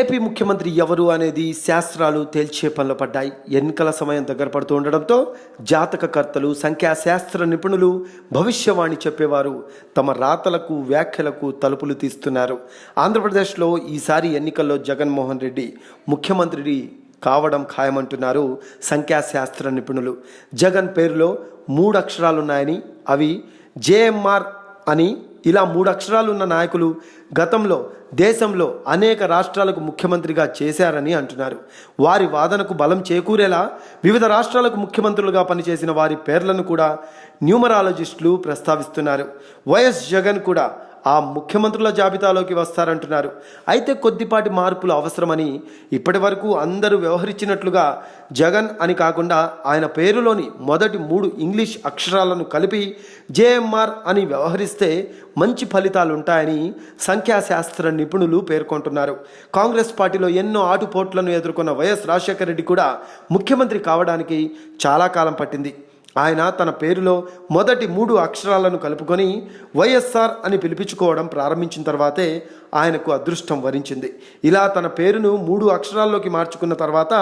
AP ముఖ్యమంత్రి ఎవరు అనేది శాస్త్రాలు తేల్చే పనులు పడ్డాయి. ఎన్నికల సమయం దగ్గర పడుతూ ఉండడంతో జాతకకర్తలు సంఖ్యాశాస్త్ర నిపుణులు భవిష్యవాణి చెప్పేవారు. తమ రాతలకు వ్యాఖ్యలకు తలుపులు తీస్తున్నారు. ఆంధ్రప్రదేశ్లో ఈసారి ఎన్నికల్లో జగన్మోహన్ రెడ్డి ముఖ్యమంత్రి కావడం ఖాయమంటున్నారు సంఖ్యాశాస్త్ర నిపుణులు. జగన్ పేరులో మూడు అక్షరాలున్నాయని అవి జేఎంఆర్ అని ఇలా మూడు అక్షరాలు ఉన్న నాయకులు గతంలో దేశంలో అనేక రాష్ట్రాలకు ముఖ్యమంత్రిగా చేశారని అంటున్నారు. వారి వాదనకు బలం చేకూరేలా వివిధ రాష్ట్రాలకు ముఖ్యమంత్రులుగా పనిచేసిన వారి పేర్లను కూడా న్యూమరాలజిస్టులు ప్రస్తావిస్తున్నారు. వైఎస్ జగన్ కూడా ఆ ముఖ్యమంత్రుల జాబితాలోకి వస్తారంటున్నారు. అయితే కొద్దిపాటి మార్పులు అవసరమని ఇప్పటి వరకు అందరూ వ్యవహరించినట్లుగా జగన్ అని కాకుండా ఆయన పేరులోని మొదటి మూడు ఇంగ్లీష్ అక్షరాలను కలిపి జేఎంఆర్ అని వ్యవహరిస్తే మంచి ఫలితాలు ఉంటాయని సంఖ్యాశాస్త్ర నిపుణులు పేర్కొంటున్నారు. కాంగ్రెస్ పార్టీలో ఎన్నో ఆటుపోట్లను ఎదుర్కొన్న వైఎస్ రాజశేఖర రెడ్డి కూడా ముఖ్యమంత్రి కావడానికి చాలా కాలం పట్టింది. ఆయన తన పేరులో మొదటి మూడు అక్షరాలను కలుపుకొని వైఎస్ఆర్ అని పిలిపించుకోవడం ప్రారంభించిన తర్వాతే ఆయనకు అదృష్టం వరించింది. ఇలా తన పేరును మూడు అక్షరాల్లోకి మార్చుకున్న తర్వాత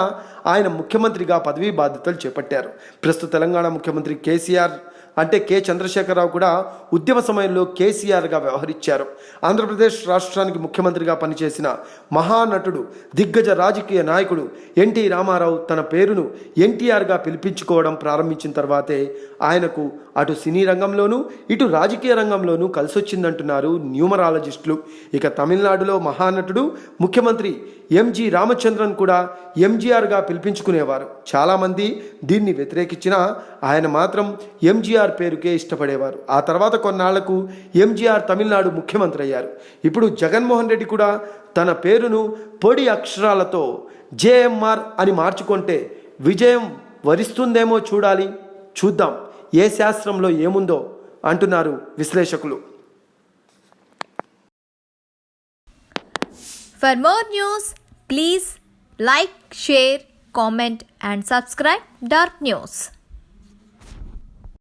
ఆయన ముఖ్యమంత్రిగా పదవీ బాధ్యతలు చేపట్టారు. ప్రస్తుత తెలంగాణ ముఖ్యమంత్రి కేసీఆర్ అంటే కె చంద్రశేఖరరావు కూడా ఉద్యమ సమయంలో కేసీఆర్గా వ్యవహరించారు. ఆంధ్రప్రదేశ్ రాష్ట్రానికి ముఖ్యమంత్రిగా పనిచేసిన మహానటుడు దిగ్గజ రాజకీయ నాయకుడు ఎన్టీ రామారావు తన పేరును ఎన్టీఆర్గా పిలిపించుకోవడం ప్రారంభించిన తర్వాతే ఆయనకు అటు సినీ రంగంలోనూ ఇటు రాజకీయ రంగంలోనూ కలిసొచ్చిందంటున్నారు న్యూమరాలజిస్టులు. ఇక తమిళనాడులో మహానటుడు ముఖ్యమంత్రి ఎంజి రామచంద్రన్ కూడా ఎంజీఆర్గా పిలిపించుకునేవారు. చాలామంది దీన్ని వ్యతిరేకించినా ఆయన మాత్రం ఎంజీఆర్ పేరుకే ఇష్టపడేవారు. ఆ తర్వాత కొన్నాళ్ళకు ఎంజీఆర్ తమిళనాడు ముఖ్యమంత్రి అయ్యారు. ఇప్పుడు జగన్మోహన్ రెడ్డి కూడా తన పేరును పొడి అక్షరాలతో జేఎంఆర్ అని మార్చుకుంటే విజయం వరిస్తుందేమో చూడాలి. చూద్దాం. ఏ శాస్త్రంలో ఏముందో అంటున్నారు విశ్లేషకులు. For more news please like share comment and subscribe dark news